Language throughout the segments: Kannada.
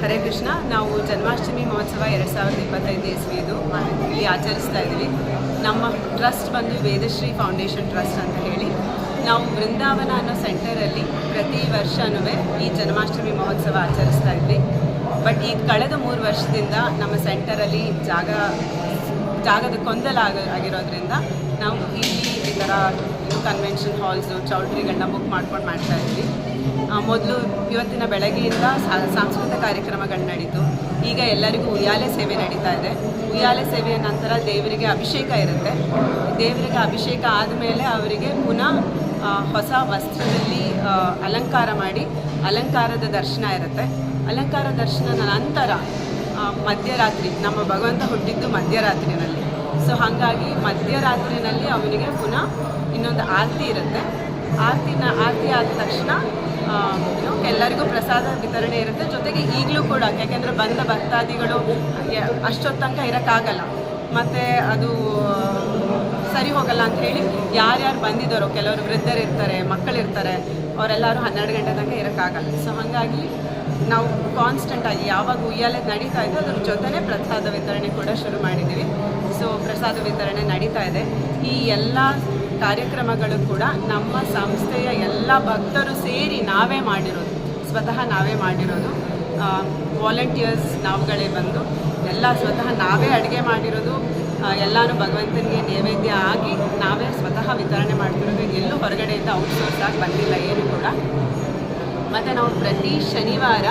ಹರೇ ಕೃಷ್ಣ, ನಾವು ಜನ್ಮಾಷ್ಟಮಿ ಮಹೋತ್ಸವ ಎರಡು ಸಾವಿರದ ಇಪ್ಪತ್ತೈದು ಇಸ್ವಿದು ಇಲ್ಲಿ ಆಚರಿಸ್ತಾ ಇದ್ದೀವಿ. ನಮ್ಮ ಟ್ರಸ್ಟ್ ಬಂದು ವೇದಶ್ರೀ ಫೌಂಡೇಶನ್ ಟ್ರಸ್ಟ್ ಅಂತ ಹೇಳಿ. ನಾವು ಬೃಂದಾವನ ಅನ್ನೋ ಸೆಂಟರಲ್ಲಿ ಪ್ರತಿ ವರ್ಷನೂ ಈ ಜನ್ಮಾಷ್ಟಮಿ ಮಹೋತ್ಸವ ಆಚರಿಸ್ತಾ ಇದ್ವಿ. ಬಟ್ ಈ ಕಳೆದ ಮೂರು ವರ್ಷದಿಂದ ನಮ್ಮ ಸೆಂಟರಲ್ಲಿ ಜಾಗ, ಜಾಗದ ಗೊಂದಲ ಆಗ, ಆಗಿರೋದ್ರಿಂದ ನಾವು ಇಲ್ಲಿ ಈ ಥರ ಕನ್ವೆನ್ಷನ್ ಹಾಲ್ಸು ಚೌಲ್ಟ್ರಿಗಳನ್ನ ಬುಕ್ ಮಾಡ್ಕೊಂಡು ಮಾಡ್ತಾ ಇದ್ವಿ. ಮೊದಲು ಇವತ್ತಿನ ಬೆಳಗ್ಗೆಯಿಂದ ಸಾಂಸ್ಕೃತಿಕ ಕಾರ್ಯಕ್ರಮಗಳು ನಡೀತು. ಈಗ ಎಲ್ಲರಿಗೂ ಉಯ್ಯಾಲೆ ಸೇವೆ ನಡೀತಾ ಇದೆ. ಉಯ್ಯಾಲೆ ಸೇವೆಯ ನಂತರ ದೇವರಿಗೆ ಅಭಿಷೇಕ ಇರುತ್ತೆ. ದೇವರಿಗೆ ಅಭಿಷೇಕ ಆದಮೇಲೆ ಅವರಿಗೆ ಪುನಃ ಹೊಸ ವಸ್ತ್ರದಲ್ಲಿ ಅಲಂಕಾರ ಮಾಡಿ ಅಲಂಕಾರದ ದರ್ಶನ ಇರುತ್ತೆ. ಅಲಂಕಾರ ದರ್ಶನದ ನಂತರ ಮಧ್ಯರಾತ್ರಿ, ನಮ್ಮ ಭಗವಂತ ಹುಟ್ಟಿದ್ದು ಮಧ್ಯರಾತ್ರಿನಲ್ಲಿ. ಸೊ ಹಾಗಾಗಿ ಮಧ್ಯರಾತ್ರಿನಲ್ಲಿ ಅವನಿಗೆ ಪುನಃ ಇನ್ನೊಂದು ಆರತಿ ಇರುತ್ತೆ. ಆರತಿನ, ಆರತಿ ಆದ ತಕ್ಷಣ ಎಲ್ಲರಿಗೂ ಪ್ರಸಾದ ವಿತರಣೆ ಇರುತ್ತೆ. ಜೊತೆಗೆ ಈಗಲೂ ಕೂಡ, ಯಾಕೆಂದರೆ ಬಂದ ಭಕ್ತಾದಿಗಳು ಅಷ್ಟೊತ್ತಂಕ ಅಷ್ಟೊತ್ತು ತನಕ ಇರೋಕ್ಕಾಗಲ್ಲ. ಮತ್ತು ಅದು ಸರಿ ಹೋಗಲ್ಲ ಅಂತ ಹೇಳಿ ಯಾರ್ಯಾರು ಬಂದಿದ್ದಾರೋ, ಕೆಲವರು ವೃದ್ಧರಿರ್ತಾರೆ ಮಕ್ಕಳಿರ್ತಾರೆ ಅವರೆಲ್ಲರೂ ಹನ್ನೆರಡು ಗಂಟೆ ತನಕ ಇರೋಕ್ಕಾಗಲ್ಲ. ಸೊ ಹಾಗಾಗಿ ನಾವು ಕಾನ್ಸ್ಟೆಂಟಾಗಿ ಯಾವಾಗ ಉಯ್ಯಾಲೆ ನಡೀತಾ ಇದೆ, ಅದ್ರ ಜೊತೆನೇ ಪ್ರಸಾದ ವಿತರಣೆ ಕೂಡ ಶುರು ಮಾಡಿದ್ದೀವಿ. ಸೊ ಪ್ರಸಾದ ವಿತರಣೆ ನಡೀತಾ ಇದೆ. ಈ ಎಲ್ಲ ಕಾರ್ಯಕ್ರಮಗಳು ಕೂಡ ನಮ್ಮ ಸಂಸ್ಥೆಯ ಎಲ್ಲ ಭಕ್ತರು ಸೇರಿ ನಾವೇ ಮಾಡಿರೋದು. ಸ್ವತಃ ನಾವೇ ಮಾಡಿರೋದು. ವಾಲಂಟಿಯರ್ಸ್ ನಾವುಗಳೇ ಬಂದು ಎಲ್ಲ ಸ್ವತಃ ನಾವೇ ಅಡುಗೆ ಮಾಡಿರೋದು. ಎಲ್ಲರೂ ಭಗವಂತನಿಗೆ ನೈವೇದ್ಯ ಆಗಿ ನಾವೇ ಸ್ವತಃ ವಿತರಣೆ ಮಾಡ್ತಿರೋದು. ಎಲ್ಲೂ ಹೊರಗಡೆಯಿಂದ ಔಟ್ಸೋರ್ಸ್ ಆಗಿ ಬಂದಿಲ್ಲ, ಏನು ಕೂಡ. ಮತ್ತು ನಾವು ಪ್ರತಿ ಶನಿವಾರ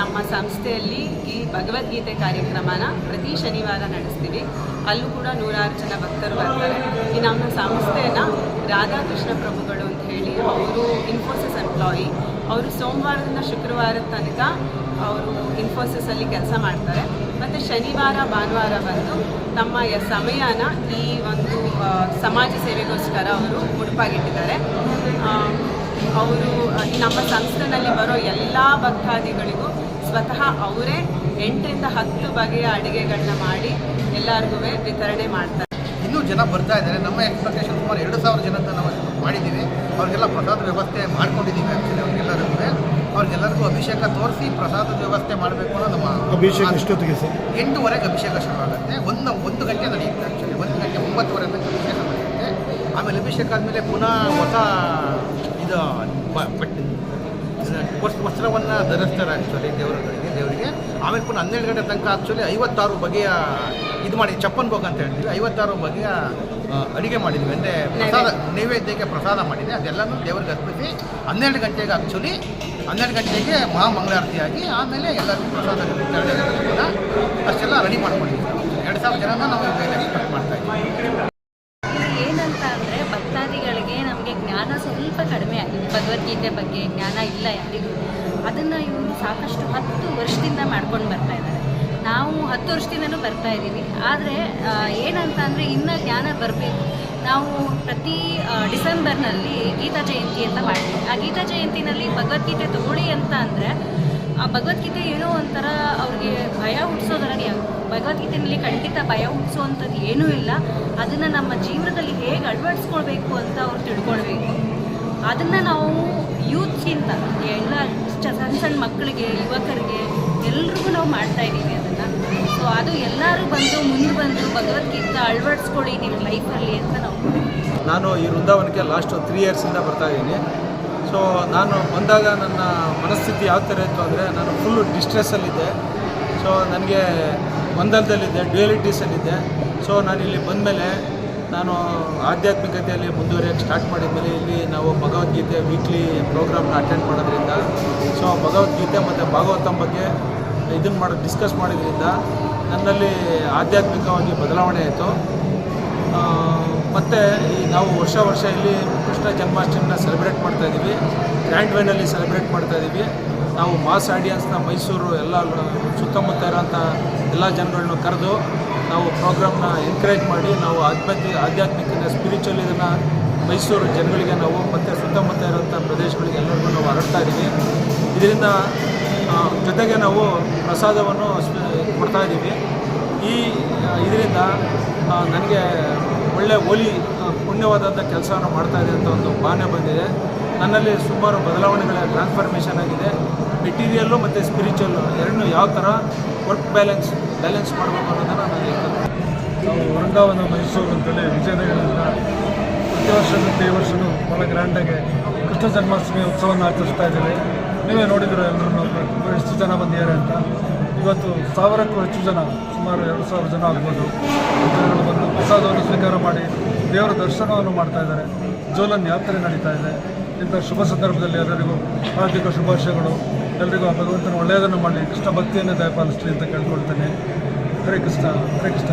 ನಮ್ಮ ಸಂಸ್ಥೆಯಲ್ಲಿ ಈ ಭಗವದ್ಗೀತೆ ಕಾರ್ಯಕ್ರಮನ ಪ್ರತಿ ಶನಿವಾರ ನಡೆಸ್ತೀವಿ. ಅಲ್ಲೂ ಕೂಡ ನೂರಾರು ಜನ ಭಕ್ತರು ಬರ್ತಾರೆ. ಈ ನಮ್ಮ ಸಂಸ್ಥೆನ ರಾಧಾಕೃಷ್ಣ ಪ್ರಭುಗಳು ಅಂತ ಹೇಳಿ ಅವರು ಇನ್ಫೋಸಿಸ್ ಎಂಪ್ಲಾಯಿ ಅವರು ಸೋಮವಾರದಿಂದ ಶುಕ್ರವಾರದ ತನಕ ಅವರು ಇನ್ಫೋಸಿಸಲ್ಲಿ ಕೆಲಸ ಮಾಡ್ತಾರೆ. ಮತ್ತು ಶನಿವಾರ, ಭಾನುವಾರ ಬಂದು ತಮ್ಮ ಸಮಯನ ಈ ಒಂದು ಸಮಾಜ ಸೇವೆಗೋಸ್ಕರ ಅವರು ಮುಡುಪಾಗಿಟ್ಟಿದ್ದಾರೆ ಅವರು ನಮ್ಮ ಸಂಸ್ಥೆನಲ್ಲಿ ಬರೋ ಎಲ್ಲ ಭಕ್ತಾದಿಗಳಿಗೂ ಸ್ವತಃ ಅವರೇ ಎಂಟರಿಂದ ಹತ್ತು ಬಗೆಯ ಅಡುಗೆಗಳನ್ನ ಮಾಡಿ ಎಲ್ಲರಿಗೂ ವಿತರಣೆ ಮಾಡ್ತಾರೆ. ಇನ್ನೂ ಜನ ಬರ್ತಾ ಇದ್ದಾರೆ. ನಮ್ಮ ಎಕ್ಸ್ಪೆಕ್ಟೇಷನ್ ಸುಮಾರು ಎರಡು ಸಾವಿರ ಜನ ನಾವು ಮಾಡಿದ್ದೀವಿ. ಅವ್ರಿಗೆಲ್ಲ ಪ್ರಸಾದ ವ್ಯವಸ್ಥೆ ಮಾಡ್ಕೊಂಡಿದ್ದೀವಿ ಆ್ಯಕ್ಚುಲಿ ಅವ್ರಿಗೆಲ್ಲರಿಗೂ ಅವ್ರಿಗೆಲ್ಲರಿಗೂ ಅಭಿಷೇಕ ತೋರಿಸಿ ಪ್ರಸಾದದ ವ್ಯವಸ್ಥೆ ಮಾಡಬೇಕು ಅನ್ನೋ ನಮ್ಮ ಅಭಿಷೇಕ ಇಷ್ಟೊತ್ತಿಗೆ ಎಷ್ಟೊತ್ತಿಗೆ ಸರ್? ಎಂಟೂವರೆಗೆ ಅಭಿಷೇಕ ಶುರು ಆಗುತ್ತೆ. ಒಂದು ಒಂದು ಗಂಟೆ ನಡೆಯುತ್ತೆ ಆ್ಯಕ್ಚುಲಿ ಒಂದು ಗಂಟೆ ಒಂಬತ್ತುವರೆ ತನಕ ಅಭಿಷೇಕ ನಡೆಯುತ್ತೆ. ಆಮೇಲೆ ಅಭಿಷೇಕ ಆದಮೇಲೆ ಪುನಃ ಹೊಸ ಇದು ಬಟ್ಟೆ ವಸ್- ವಸ್ತ್ರವನ್ನು ಧರಿಸ್ತಾರೆ ಆ್ಯಕ್ಚುಲಿ ದೇವರುಗಳಿಗೆ ದೇವರಿಗೆ. ಆಮೇಲೆ ಪುನಃ ಹನ್ನೆರಡು ಗಂಟೆ ತನಕ ಆ್ಯಕ್ಚುಲಿ ಐವತ್ತಾರು ಬಗೆಯ ಇದು ಮಾಡಿ ಚಪ್ಪನ್ ಭೋಗ ಅಂತ ಹೇಳ್ತೀವಿ. ಐವತ್ತಾರು ಬಗೆಯ ಅಡುಗೆ ಮಾಡಿದ್ವಿ. ಅಂದರೆ ಪ್ರಸಾದ ನೈವೇದ್ಯಕ್ಕೆ ಪ್ರಸಾದ ಮಾಡಿದೆ ಅದೆಲ್ಲನೂ ದೇವರಿಗೆ ಅರ್ಪಿಸಿ ಹನ್ನೆರಡು ಗಂಟೆಗೆ ಆ್ಯಕ್ಚುಲಿ ಹನ್ನೆರಡು ಗಂಟೆಗೆ ಮಹಾಮಂಗಳಾರತಿಯಾಗಿ ಆಮೇಲೆ ಎಲ್ಲರಿಗೂ ಪ್ರಸಾದ ವಿತರಣೆ ಅಷ್ಟೆಲ್ಲ ರೆಡಿ ಮಾಡ್ಕೊಂಡಿದ್ದೀವಿ ಎರಡು ಸಾವಿರ ಜನನ ನಾವು ಎಕ್ಸ್ಪೆಕ್ಟ್ ಮಾಡ್ತಾ ಇದ್ದೀವಿ ಇಲ್ಲಿ ಏನಂತ ಅಂದರೆ ಭಕ್ತಾದಿಗಳಿಗೆ ನಮಗೆ ಜ್ಞಾನ ಸ್ವಲ್ಪ ಕಡಿಮೆ ಆಗಿದೆ ಭಗವದ್ಗೀತೆ ಬಗ್ಗೆ ಜ್ಞಾನ ಇಲ್ಲ ಯಾರಿಗೂ. ಅದನ್ನು ಇವರು ಸಾಕಷ್ಟು ಹತ್ತು ವರ್ಷದಿಂದ ಮಾಡ್ಕೊಂಡು ಬರ್ತಾ ಇದ್ದಾರೆ. ನಾವು ಹತ್ತು ವರ್ಷದಿಂದನೂ ಬರ್ತಾ ಇದ್ದೀವಿ. ಆದರೆ ಏನಂತ ಅಂದರೆ ಇನ್ನೂ ಜ್ಞಾನ ಬರಬೇಕು. ನಾವು ಪ್ರತಿ ಡಿಸೆಂಬರ್ನಲ್ಲಿ ಗೀತಾ ಜಯಂತಿ ಅಂತ ಮಾಡ್ತೀವಿ. ಆ ಗೀತಾ ಜಯಂತಿನಲ್ಲಿ ಭಗವದ್ಗೀತೆ ತಗೊಳ್ಳಿ ಅಂತ ಅಂದರೆ, ಆ ಭಗವದ್ಗೀತೆ ಏನೋ ಒಂಥರ ಅವ್ರಿಗೆ ಭಯ ಹುಟ್ಟಿಸೋದ್ರಲ್ಲಿ ಭಗವದ್ಗೀತೆಯಲ್ಲಿ ಖಂಡಿತ ಭಯ ಹುಟ್ಟಿಸೋವಂಥದ್ದು ಏನೂ ಇಲ್ಲ. ಅದನ್ನು ನಮ್ಮ ಜೀವನದಲ್ಲಿ ಹೇಗೆ ಅಳವಡಿಸ್ಕೊಳ್ಬೇಕು ಅಂತ ಅವ್ರು ತಿಳ್ಕೊಳ್ಬೇಕು. ಅದನ್ನು ನಾವು ಯೂತ್ಗಿಂತ ಎಲ್ಲ ಸಣ್ಣ ಸಣ್ಣ ಮಕ್ಕಳಿಗೆ, ಯುವಕರಿಗೆ ಎಲ್ರಿಗೂ ನಾವು ಮಾಡ್ತಾ ಇದ್ದೀವಿ ಅದನ್ನು. ಸೊ ಅದು ಎಲ್ಲರೂ ಬಂದು, ಮುಂದೆ ಬಂದು ಭಗವದ್ಗೀತೆ ಅಳವಡಿಸ್ಕೊಳ್ಳಿ ನಿಮ್ಮ ಲೈಫಲ್ಲಿ ಅಂತ ನಾವು ನಾನು ಈ ವೃಂದಾವನಕ್ಕೆ ಲಾಸ್ಟ್ ತ್ರೀ ಇಯರ್ಸಿಂದ ಬರ್ತಾ ಇದ್ದೀನಿ. ಸೊ ನಾನು ಬಂದಾಗ ನನ್ನ ಮನಸ್ಥಿತಿ ಯಾವ ಥರ ಇತ್ತು ಅಂದರೆ, ನಾನು ಫುಲ್ಲು ಡಿಸ್ಟ್ರೆಸ್ಸಲ್ಲಿದ್ದೆ ಸೊ ನನಗೆ ಒಂದಲ್ದಲ್ಲಿದ್ದೆ ಡ್ಯುಯಲಿಟೀಸಲ್ಲಿದ್ದೆ ಸೊ ನಾನು ಇಲ್ಲಿ ಬಂದಮೇಲೆ ನಾನು ಆಧ್ಯಾತ್ಮಿಕತೆಯಲ್ಲಿ ಮುಂದುವರಿಯೋಕ್ಕೆ ಸ್ಟಾರ್ಟ್ ಮಾಡಿದ್ಮೇಲೆ ಇಲ್ಲಿ ನಾವು ಭಗವದ್ಗೀತೆ ವೀಕ್ಲಿ ಪ್ರೋಗ್ರಾಮ್ನ ಅಟೆಂಡ್ ಮಾಡೋದ್ರಿಂದ. ಸೊ ಭಗವದ್ಗೀತೆ ಮತ್ತು ಭಾಗವತಂ ಬಗ್ಗೆ ಇದನ್ನು ಮಾಡಿ ಡಿಸ್ಕಸ್ ಮಾಡೋದ್ರಿಂದ ನನ್ನಲ್ಲಿ ಆಧ್ಯಾತ್ಮಿಕವಾಗಿ ಬದಲಾವಣೆ ಆಯಿತು. ಮತ್ತು ಈ ನಾವು ವರ್ಷ ವರ್ಷ ಇಲ್ಲಿ ಕೃಷ್ಣ ಜನ್ಮಾಷ್ಟಮಿನ ಸೆಲೆಬ್ರೇಟ್ ಮಾಡ್ತಾಯಿದ್ದೀವಿ ಗ್ರ್ಯಾಂಡ್ ವೇನಲ್ಲಿ ಸೆಲೆಬ್ರೇಟ್ ಮಾಡ್ತಾ ಇದ್ದೀವಿ ನಾವು ಮಾಸ್ ಆಡಿಯನ್ಸ್ನ ಮೈಸೂರು ಎಲ್ಲ ಸುತ್ತಮುತ್ತ ಇರೋಂಥ ಎಲ್ಲ ಜನಗಳನ್ನ ಕರೆದು ನಾವು ಪ್ರೋಗ್ರಾಮ್ನ ಎನ್ಕರೇಜ್ ಮಾಡಿ ನಾವು ಆಧ್ಯಾತ್ಮಿಕ ಆಧ್ಯಾತ್ಮಿಕ ಸ್ಪಿರಿಚುವಲ್ ಇದನ್ನು ಮೈಸೂರು ಜನಗಳಿಗೆ ನಾವು ಮತ್ತು ಸುತ್ತಮುತ್ತ ಇರೋಂಥ ಪ್ರದೇಶಗಳಿಗೆ ಎಲ್ಲರಿಗೂ ನಾವು ಹರಡ್ತಾ ಇದ್ದೀವಿ. ಇದರಿಂದ ಜೊತೆಗೆ ನಾವು ಪ್ರಸಾದವನ್ನು ಕೊಡ್ತಾ ಇದ್ದೀವಿ. ಈ ಇದರಿಂದ ನನಗೆ ಒಳ್ಳೆ ಹೋಲಿ ಪುಣ್ಯವಾದಂಥ ಕೆಲಸವನ್ನು ಮಾಡ್ತಾ ಇದೆ ಅಂತ ಒಂದು ಭಾವನೆ ಬಂದಿದೆ. ನನ್ನಲ್ಲಿ ಸುಮಾರು ಬದಲಾವಣೆಗಳ ಟ್ರಾನ್ಸ್ಫಾರ್ಮೇಷನ್ ಆಗಿದೆ. ಮೆಟೀರಿಯಲ್ಲು ಮತ್ತು ಸ್ಪಿರಿಚುವಲ್ಲು ಎರಡನ್ನೂ ಯಾವ ಥರ ವರ್ಕ್ ಬ್ಯಾಲೆನ್ಸ್ ಬ್ಯಾಲೆನ್ಸ್ ಮಾಡಬೇಕು ಅನ್ನೋದನ್ನು ನಾನು ಹೇಳ್ತೇನೆ. ನಾವು ವೃಂದಾವನ, ಮೈಸೂರು ಅಂತಲೇ ವಿಜಯನಗರದಿಂದ ಪ್ರತಿ ವರ್ಷದಂತೆ ಈ ವರ್ಷವೂ ಭಾಳ ಗ್ರ್ಯಾಂಡಾಗಿ ಕೃಷ್ಣ ಜನ್ಮಾಷ್ಟಮಿ ಉತ್ಸವವನ್ನು ಆಚರಿಸ್ತಾ ಇದ್ದೀವಿ. ನೀವೇ ನೋಡಿದ್ರು ಎಲ್ಲರೂ ಎಷ್ಟು ಜನ ಬಂದಿದ್ದಾರೆ ಅಂತ. ಇವತ್ತು ಸಾವಿರಕ್ಕೂ ಹೆಚ್ಚು ಜನ, ಸುಮಾರು ಎರಡು ಸಾವಿರ ಜನ ಆಗ್ಬೋದು. ಬಂದು ಪ್ರಸಾದವನ್ನು ಸ್ವೀಕಾರ ಮಾಡಿ ದೇವರ ದರ್ಶನವನ್ನು ಮಾಡ್ತಾ ಇದ್ದಾರೆ. ಜೋಲನ್ ಯಾತ್ರೆ ನಡೀತಾ ಇದೆ. ಇಂಥ ಶುಭ ಸಂದರ್ಭದಲ್ಲಿ ಎಲ್ಲರಿಗೂ ಹಾರ್ದಿಕ ಶುಭಾಶಯಗಳು. ಎಲ್ಲರಿಗೂ ಆ ಭಗವಂತನ ಒಳ್ಳೆಯದನ್ನು ಮಾಡಿ ಕೃಷ್ಣ ಭಕ್ತಿಯನ್ನು ದಯಪಾಲಿಸ್ಲಿ ಅಂತ ಕೇಳ್ಕೊಳ್ತೇನೆ. ಹರೇ ಕೃಷ್ಣ ಹರೇ ಕೃಷ್ಣ.